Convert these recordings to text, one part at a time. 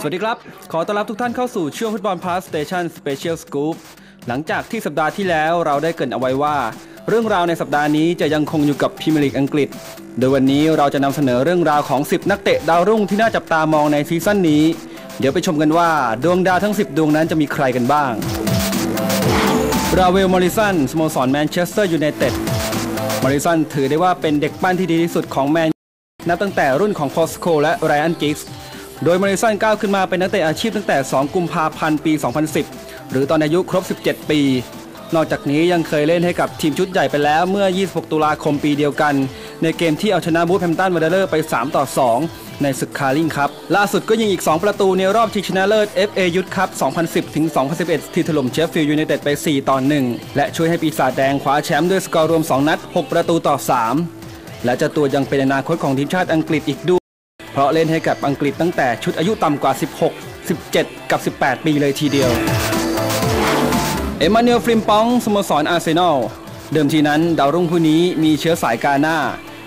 สวัสดีครับ ขอต้อนรับทุกท่านเข้าสู่ช่วงฟุตบอลพาสเตชันสเปเชียลสกู๊ปหลังจากที่สัปดาห์ที่แล้วเราได้เกรินเอาไว้ว่า เรื่องราวในสัปดาห์นี้จะยังคงอยู่กับพรีเมียร์ลีกอังกฤษ โดยวันนี้เราจะนำเสนอเรื่องราวของ 10 นักเตะดาวรุ่งที่น่าจับตามองในซีซั่นนี้ เดี๋ยวไปชมกันว่าดวงดาวทั้ง 10 ดวงนั้นจะมีใครกันบ้างราเวลมอริสันสโมสรแมนเชสเตอร์ยูไนเต็ดมอริสันถือได้ว่าเป็นเด็กปั้นที่ดีที่สุดของแมนนับตั้งแต่รุ่นของพอสโคและไรอันกิกส์ โดยมอริสันก้าวขึ้นมาเป็นนักเตะอาชีพตั้งแต่ 2 กุมภาพันธ์ ปี 2010 หรือตอนอายุครบ 17 ปี นอกจากนี้ยังเคยเล่นให้กับทีมชุดใหญ่ไปแล้วเมื่อ 26 ตุลาคมปีเดียวกัน ในเกมที่เอาชนะบูธแฮมตันวันเดอร์ไป 3 ต่อ 2 ในศึกคาริงครับล่าสุดก็ยิงอีก 2 ประตูในรอบชิงชนะเลิศ FA Youth Cup 2010 ถึง 2011 ที่ถล่มเชฟฟิลด์ยูไนเต็ดไป 4 ต่อ 1 และช่วยให้ปีศาจแดงคว้าแชมป์ด้วยสกอร์รวม 2 นัด 6 ประตูต่อ 3 และเจ้าตัวยังเป็นอนาคตของทีมชาติอังกฤษอีกด้วย เพราะเล่นให้กับอังกฤษตั้งแต่ชุดอายุต่ำกว่า 16 17 กับ 18 ปีเลยทีเดียว เอมานูเอลฟริมปองสโมสรอาร์เซนอล เดิมทีนั้นดาวรุ่งผู้นี้มีเชื้อสายกาหน้า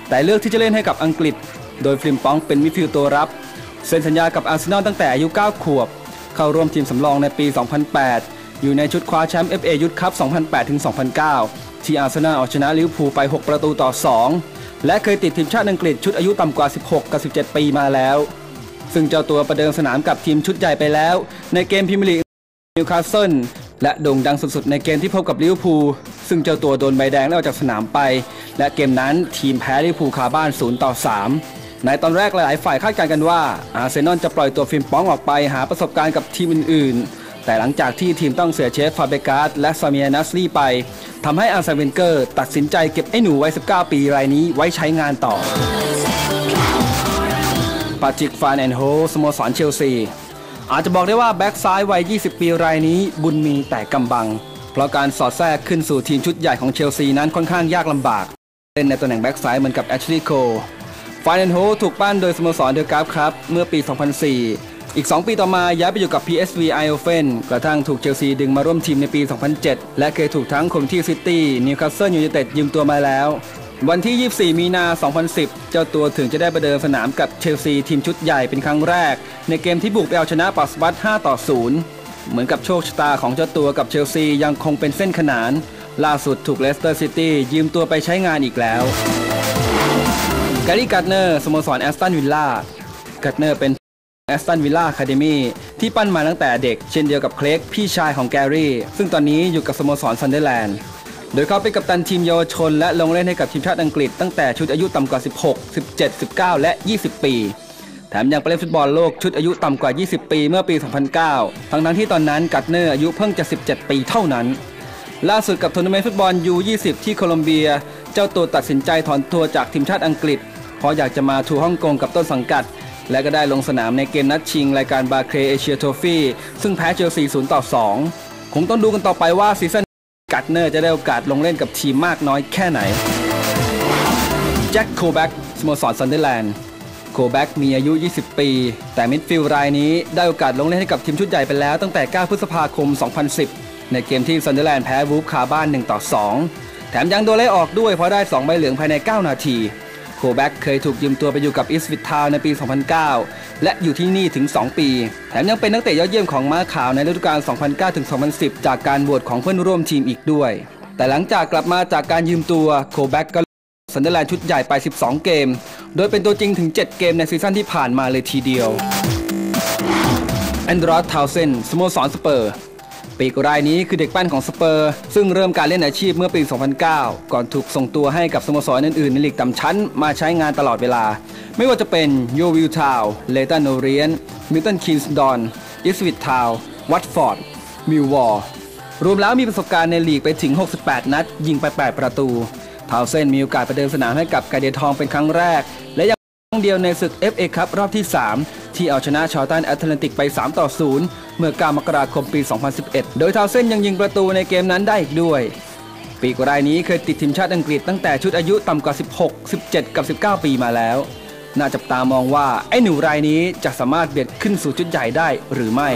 แต่เลือกที่จะเล่นให้กับอังกฤษ โดยฟริมปองเป็นมิดฟิลด์ตัวรับ เซ็นสัญญากับอาร์เซนอลตั้งแต่อายุ 9 ขวบ เข้าร่วมทีมสำรองในปี 2008 อยู่ในชุดคว้าแชมป์ FA ยุทธคัพ 2008-2009 ที่อาร์เซนอลเอาชนะลิเวอร์พูลไป 6 ประตูต่อ 2 และเคยติดทีมชาติอังกฤษชุดอายุต่ำกว่า 16 กับ 17 ปีมาแล้ว ซึ่งเจ้าตัวประเดิมสนามกับทีมชุดใหญ่ไปแล้ว ในเกมพรีเมียร์ลีกนิวคาสเซิลและโด่งดังสุดๆ ในเกมที่พบกับลิเวอร์พูลซึ่งเจ้าตัวโดนใบแดงแล้วออกจากสนามไป และเกมนั้นทีมแพ้ลิเวอร์พูลคาบ้าน 0 ต่อ 3 ในตอนแรกหลายๆฝ่ายคาดการณ์กันว่าอาร์เซนอลจะปล่อยตัวฟิล์มป้องออกไปหาประสบการณ์กับทีมอื่นๆ แต่หลังจากที่ทีมต้องเสียเชฟฟาเบกาสและซาเมียนัสลี่ไปทำให้อาร์เซนเวนเกอร์ ตัดสินใจเก็บไอ้หนูวัย 19 ปีรายนี้ไว้ใช้งานต่อปาจิกฟานแอนโฮสโมสรเชลซี อาจจะบอกได้ว่าแบ็กซ้ายวัย 20 ปีรายนี้บุญมีแต่กำบัง เพราะการสอดแทรกขึ้นสู่ทีมชุดใหญ่ของเชลซีนั้นค่อนข้างยากลำบาก เล่นในตำแหน่งแบ็กซ้ายเหมือนกับแอชลีย์โคฟานแอนโฮถูกปั้นโดยสโมสรเดอะกราฟครับ เมื่อปี 2004 อีก 2 ปีต่อมาย้ายไปอยู่กับ PSV Eindhoven กระทั่งถูกเชลซีดึงมาร่วมทีมในปี 2007 และเคยถูกทั้งคมที่ซิตี้นิวคาสเซิลยูไนเต็ดยืมตัวมาแล้ว วันที่ 24 มีนา 2010 เจ้าตัวถึงจะได้ประเดิมสนามกับเชลซีทีมชุดใหญ่เป็นครั้งแรก ในเกมที่บุกไปเอาชนะปัสบัต5ต่อ 0 เหมือนกับโชคชะตาของเจ้าตัวกับเชลซียังคงเป็นเส้นขนาน ล่าสุดถูกเลสเตอร์ซิตี้ยืมตัวไปใช้งานอีกแล้วแกรี่การ์เนอร์สโมสรแอสตันวิลล่าการ์เนอร์เป็น แอสตันวิลล่าคาเดมีที่ปั้นมาตั้งแต่เด็กเช่นเดียวกับเคลกพี่ชายของแกรี่ ซึ่งตอนนี้อยู่กับสโมสรซันเดอร์แลนด์ โดยเขาเป็นกัปตันทีมเยาวชน และลงเล่นให้กับทีมชาติอังกฤษตั้งแต่ชุดอายุต่ำกว่า 16 17 19 และ 20 ปี แถมยังไปเล่นฟุตบอลโลกชุดอายุต่ำกว่า 20 ปีเมื่อปี 2009 ทั้งนั้นที่ตอนนั้นกัตเนอร์อายุเพิ่งจะ 17 ปีเท่านั้น ล่าสุดกับทัวร์นาเมนต์ฟุตบอล U20 ที่โคลอมเบีย เจ้าตัวตัดสินใจถอนตัวจากทีมชาติอังกฤษเพราะอยากจะมาทัวร์ฮ่องกงกับต้นสังกัด และก็ได้ลงสนามในเกมนัดชิง รายการบาเคเอเชียโทฟี่ซึ่งแพ้เชลซี0ต่อ2คงต้องดูกันต่อไปว่าซีซั่นกัตเนอร์จะได้โอกาสลงเล่นกับทีมมากน้อยแค่ไหนแจ็คโคแบ็กสโมสรซันเดอร์แลนด์โคแบ็กมีอายุ 20 ปี แต่มิดฟิลด์รายนี้ได้โอกาสลงเล่นให้กับทีมชุดใหญ่ไปแล้วตั้งแต่ 9 พฤษภาคม 2010 ในเกมที่ซันเดอร์แลนด์แพ้วูฟคาบ้าน 1 ต่อ 2 แถมยังโดนไล่ออกด้วยเพราะได้ 2 ใบเหลืองภายใน 9 นาที โคแบ็กเคยถูกยืมตัวไปอยู่กับอิสวิทาวในปี 2009 และอยู่ที่นี่ถึง 2 ปี แถมยังเป็นนักเตะยอดเยี่ยมของม้าขาวในฤดูกาล 2009-2010 จากการโหวตของเพื่อนร่วมทีมอีกด้วย แต่หลังจากกลับมาจากการยืมตัวโคแบ็กก็ซันเดอร์แลนด์ชุดใหญ่ไป 12 เกม โดยเป็นตัวจริงถึง 7 เกมในซีซั่นที่ผ่านมาเลยทีเดียวแอนดรอสทาวเซนสโมสรสเปอร์ ปีกรายนี้คือเด็กปั้นของสเปอร์ ซึ่งเริ่มการเล่นอาชีพเมื่อปี 2009 ก่อนถูกส่งตัวให้กับสโมสรอื่นๆในลีกต่ำชั้น มาใช้งานตลอดเวลา ไม่ว่าจะเป็นโยวิลทาวเลตันโนเรียน มิลตันคินส์ดอนอิสวิตทาววัตฟอร์ด มิลวอร์รวมแล้วมีประสบการณ์ในลีกไปถึง 68 นัด ยิงไป 8 ประตูทาวเซนมีโอกาสไปเดินสนามให้กับกาเดียทองเป็นครั้งแรก และยังครั้งเดียวในศึก FA คัพรอบที่ 3 ที่เอาชนะชาวตันแอตแลนติกไป 3 ต่อ 0 เมื่อ 9 มกราคมปี 2011 โดยทาวเซนยังยิงประตูในเกมนั้นได้อีกด้วย ปีกรายนี้เคยติดทีมชาติอังกฤษตั้งแต่ชุดอายุต่ำกว่า 16 17 กับ 19 ปีมาแล้ว น่าจับตามองว่า ไอ้หนูรายนี้จะสามารถเบียดขึ้นสู่ชุดใหญ่ได้หรือไม่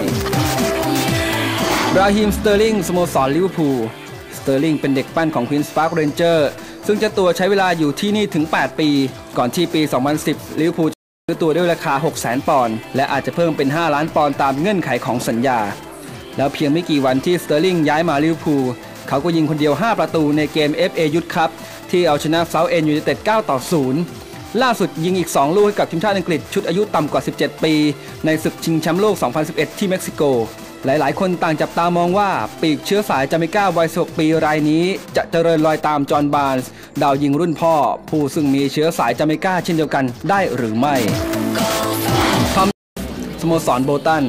ราฮิมสเตอร์ลิงสโมสรลิเวอร์พูลสเตอร์ลิงเป็นเด็กปั้นของควีนส์พาร์คเรนเจอร์ซึ่งจ้าตัวใช้เวลาอยู่ที่นี่ถึง 8 ปี ก่อนที่ปี 2010 ลิเวอร์พูล ตัวด้วยราคา 6 0 0 0 0 0 ปอนด์และอาจจะเพิ่มเป็น 5 ล้านปอนด์ตามเงื่อนไขของสัญญา แล้วเพียงไม่กี่วันที่สเตอร์ลิงย้ายมาลิเวอร์พูลเขาก็ยิงคนเดียว 5 ประตูในเกม FA ยุทธครับที่เอาชนะเซาเอ็นยูไนเต็ด9ต่อ 0 ล่าสุดยิงอีก 2 ลูกให้กับทีมชาติอังกฤษชุดอายุต่ำกว่า 17 ปี ในศึกชิงแชมป์โลก 2011 ที่เม็กซิโก หลายๆ คนต่างจับตามองว่าปีกเชื้อสายจาเมกาวัย16ปีรายนี้ จะเจริญรอยตามจอห์นบาร์นส์ดาวยิงรุ่นพ่อ ผู้ซึ่งมีเชื้อสายจาเมกาเช่นเดียวกันได้หรือไม่สโมสรโบตัน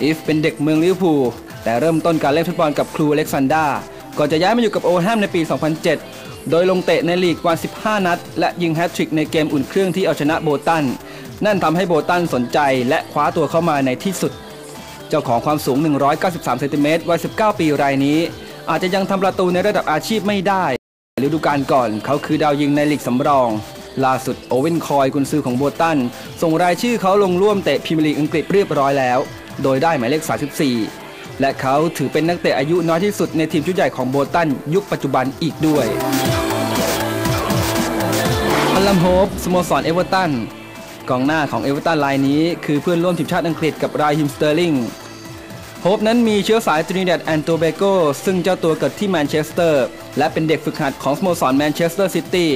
อีฟเป็นเด็กเมืองลิเวอร์พูลแต่เริ่มต้นการเล่นฟุตบอลกับครูอเล็กซานดาก่อนจะย้ายมาอยู่กับโอแฮมในปี 2007 โดยลงเตะในลีกกว่า 15 นัด และยิงแฮตทริกในเกมอุ่นเครื่องที่เอาชนะโบตัน นั่นทำให้โบตันสนใจและคว้าตัวเข้ามาในที่สุด เจ้าของความสูง 193 เซนติเมตรวัย 19 ปีรายนี้ อาจจะยังทำประตูในระดับอาชีพไม่ได้ฤดูกาลก่อนเขาคือดาวยิงในลีกสำรอง ล่าสุดโอเวนคอยกุนซือของโบตัน ส่งรายชื่อเขาลงร่วมเตะพรีเมียร์ลีกอังกฤษเรียบร้อยแล้ว โดยได้หมายเลข 34 และเขาถือเป็นนักเตะอายุน้อยที่สุดในทีมชุดใหญ่ของโบตันยุคปัจจุบันอีกด้วยพันลัมโฮปสโมสรเอเวอร์ตัน กองหน้าของเอเวอร์ตันรายนี้คือเพื่อนร่วมทีมชาติอังกฤษกับรายฮิมสเตอร์ลิงโฮปนั้นมีเชื้อสายตรินิดัดแอนโตเบโกซึ่งเจ้าตัวเกิดที่แมนเชสเตอร์ และเป็นเด็กฝึกหัดของสโมสรแมนเชสเตอร์ซิตี้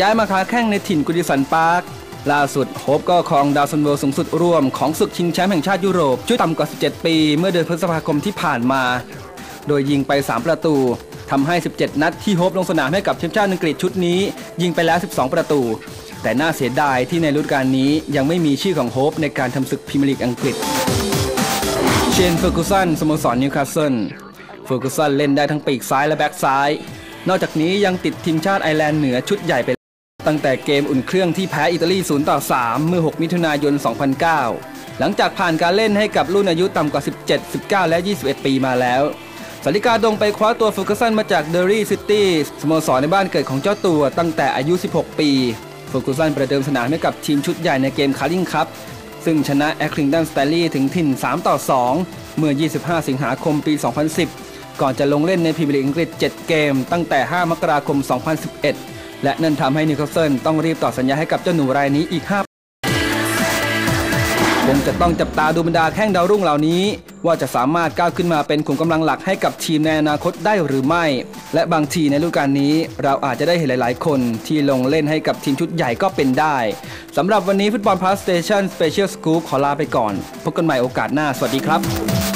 ย้ายมาค้าแข่งในถิ่นกุดิสันพาร์คล่าสุดโฮปก็ครองดาวซันเวลสูงสุดร่วมของศึกชิงแชมป์แห่งชาติยุโรปชุดต่ำกว่า 17 ปี เมื่อเดือนพฤษภาคมที่ผ่านมา โดยยิงไป 3 ประตูทำให้ 17 นัดที่โฮปลงสนามให้กับทีมชาติอังกฤษชุดนี้ ยิงไปแล้ว 12 ประตู แต่น่าเสียดายที่ในฤดูกาลนี้ยังไม่มีชื่อของโฮปในการทำศึกพรีเมียร์ลีกอังกฤษ เชนเฟอร์กูสันสโมสรนิวคาสเซิลเฟอร์กูสันเล่นได้ทั้งปีกซ้ายและแบ็กซ้าย นอกจากนี้ยังติดทีมชาติไอร์แลนด์เหนือชุดใหญ่ไปตั้งแต่เกมอุ่นเครื่องที่แพ้อิตาลี0ต่อ3เมื่อ 6 มิถุนายน 2009 หลังจากผ่านการเล่นให้กับรุ่นอายุต่ำกว่า 17 19 และ 21 ปีมาแล้วสาริกาดงไปคว้าตัวฟูกสันมาจากเดอรี่ซิตี้สโมสรในบ้านเกิดของเจ้าตัวตั้งแต่อายุ 16 ปี ฟูกสันประเดิมสนามให้กับทีมชุดใหญ่ในเกมคาร์ลิงคัพซึ่งชนะแอคลิงตันสเตลลี่ถึงถิ่น 3 ต่อ 2 เมื่อ 25 สิงหาคมปี 2010 ก่อนจะลงเล่นในพรีเมียร์ลีกอังกฤษ 7 เกม ตั้งแต่ 5 มกราคม 2011 และนั่นทำให้นิวคาสเซิลต้องรีบต่อสัญญาให้กับเจ้าหนูรายนี้อีก 5 คงจะต้องจับตาดูบรรดาแข้งดาวรุ่งเหล่านี้ ว่าจะสามารถก้าวขึ้นมาเป็นขุมกำลังหลักให้กับทีมในอนาคตได้หรือไม่ และบางทีในฤดูกาลนี้ เราอาจจะได้เห็นหลาย ๆ คนที่ลงเล่นให้กับทีมชุดใหญ่ก็เป็นได้สำหรับวันนี้ฟุตบอลพลาสสเตชันสเปเชียลสกู๊ปขอลาไปก่อน พบกันใหม่โอกาสหน้า สวัสดีครับ